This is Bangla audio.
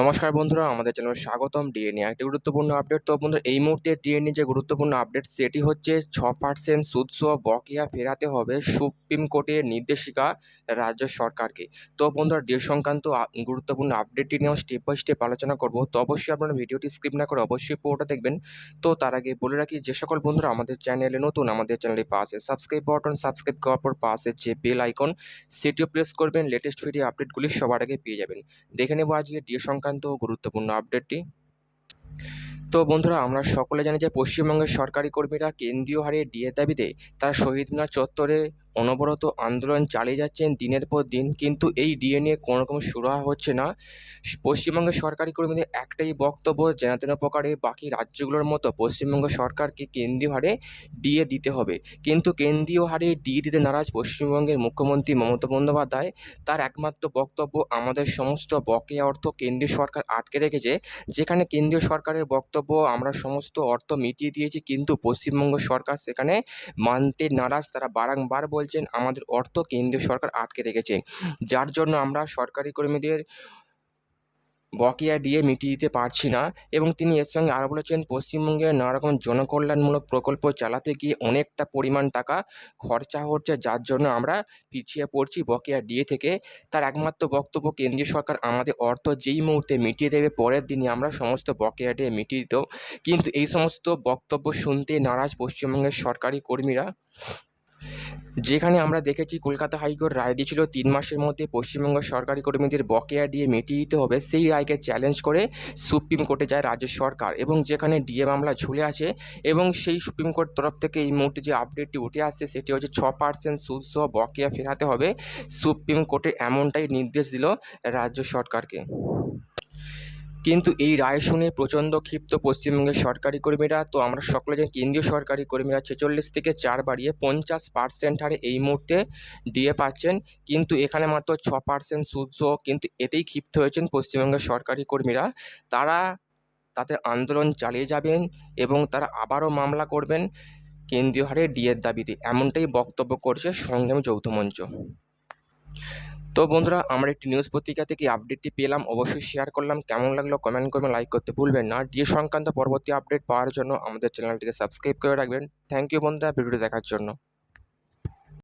নমস্কার বন্ধুরা, আমাদের চ্যানেল স্বাগতম ডিএনএ একটি গুরুত্বপূর্ণ আপডেট তো বন্ধুরা, এই মুহূর্তে ডিএনএ যে গুরুত্বপূর্ণ আপডেট সেটি হচ্ছে ছ পার্সেন্ট সুদসহ বকেয়া ফেরাতে হবে সুপ্রিম কোর্টের নির্দেশিকা রাজ্য সরকারকে। তো বন্ধুরা ডিএ সংক্রান্ত গুরুত্বপূর্ণ আপডেটটি নিয়েও স্টেপ বাই স্টেপ আলোচনা করব। তো অবশ্যই আপনারা ভিডিওটি স্কিপ না করে অবশ্যই পুরোটা দেখবেন। তো তার আগে বলে রাখি, যে সকল বন্ধুরা আমাদের চ্যানেলে নতুন, আমাদের চ্যানেলে পাশে সাবস্ক্রাইব বাটন সাবস্ক্রাইব করার পর পাশে যে বেল আইকন সেটিও প্রেস করবেন। লেটেস্ট ভিডিও আপডেটগুলি সবার আগে পেয়ে যাবেন। দেখে নেব আজকে ডিএ সংক্রান্ত গুরুত্বপূর্ণ আপডেটটি তো বন্ধুরা, আমরা সকলে জানি যে পশ্চিমবঙ্গের সরকারি কর্মীরা কেন্দ্রীয় হারে ডিএ দাবিতে তারা শহীদ মিনার চত্বরে অনবরত আন্দোলন চালিয়ে যাচ্ছেন দিনের পর দিন, কিন্তু এই ডিএ নিয়ে কোনো রকম সুরাহা হচ্ছে না। পশ্চিমবঙ্গের সরকারি কর্মীদের একটাই বক্তব্য যেন তেন প্রকারে বাকি রাজ্যগুলোর মতো পশ্চিমবঙ্গ সরকারকে কেন্দ্রীয় হারে ডিএ দিতে হবে। কিন্তু কেন্দ্রীয় হারে ডিএ দিতে নারাজ পশ্চিমবঙ্গের মুখ্যমন্ত্রী মমতা বন্দ্যোপাধ্যায়। তার একমাত্র বক্তব্য, আমাদের সমস্ত বকেয়া অর্থ কেন্দ্রীয় সরকার আটকে রেখেছে, যেখানে কেন্দ্রীয় সরকারের বক্তব্য, আমরা সমস্ত অর্থ মিটিয়ে দিয়েছি, কিন্তু পশ্চিমবঙ্গ সরকার সেখানে মানতে নারাজ, তারা বারংবার বলছেন, আমাদের অর্থ কেন্দ্রীয় সরকার আটকে রেখেছে। যার জন্য আমরা সরকারি কর্মীদের বকেয়া দিয়ে মিটিয়ে দিতে পারছি না। এবং তিনি এর সঙ্গে আরও বলেছেন পশ্চিমবঙ্গে নানা রকম জনকল্যাণমূলক প্রকল্প চালাতে গিয়ে অনেকটা পরিমাণ টাকা খরচা হচ্ছে, যার জন্য আমরা পিছিয়ে পড়ছি বকেয়া ডিএ থেকে। তার একমাত্র বক্তব্য, কেন্দ্রীয় সরকার আমাদের অর্থ যেই মুহূর্তে মিটিয়ে দেবে, পরের দিনই আমরা সমস্ত বকেয়া ডিএ মিটিয়ে দিত কিন্তু এই সমস্ত বক্তব্য শুনতে নারাজ পশ্চিমবঙ্গের সরকারি কর্মীরা। যেখানে আমরা দেখেছি কলকাতা হাইকোর্ট রায় দিয়েছিল তিন মাসের মধ্যে পশ্চিমবঙ্গ সরকারি কর্মীদের বকেয়া দিয়ে মিটিয়ে দিতে হবে, সেই রায়কে চ্যালেঞ্জ করে সুপ্রিম কোর্টে যায় রাজ্য সরকার এবং যেখানে ডিএ মামলা ঝুলে আছে এবং সেই সুপ্রিম কোর্ট তরফ থেকে এই মুহূর্তে যে আপডেটটি উঠে আসছে সেটি হচ্ছে ছ পার্সেন্ট সুদ সহ বকেয়া ফেরাতে হবে। সুপ্রিম কোর্টের এমনটাই নির্দেশ দিল রাজ্য সরকারকে। কিন্তু এই রায় শুনে প্রচণ্ড ক্ষিপ্ত পশ্চিমবঙ্গের সরকারি কর্মীরা, তো আমরা সকলে জানি কেন্দ্রীয় সরকারি কর্মীরা ছেচল্লিশ থেকে চার বাড়িয়ে পঞ্চাশ পার্সেন্ট হারে এই মুহূর্তে ডিএ পাচ্ছেন। কিন্তু এখানে মাত্র ছ পার্সেন্ট সুদ সহ কিন্তু এতেই ক্ষিপ্ত হয়েছেন পশ্চিমবঙ্গের সরকারি কর্মীরা। তারা তাদের আন্দোলন চালিয়ে যাবেন এবং তারা আবারও মামলা করবেন কেন্দ্রীয় হারে ডিএর দাবিতে, এমনটাই বক্তব্য করছে সংগ্রামী যৌথ মঞ্চ। তো বন্ধুরা, আমরা একটি নিউজ পত্রিকা থেকে আপডেটটি পেলাম। অবশ্যই শেয়ার করলাম। কেমন লাগল কমেন্ট করবেন লাইক করতে ভুলবেন না। ডিএ সংক্রান্ত পরবর্তী আপডেট পাওয়ার জন্য আমাদের চ্যানেলটিকে সাবস্ক্রাইব করে রাখবেন। থ্যাংক ইউ বন্ধুরা ভিডিওটি দেখার জন্য।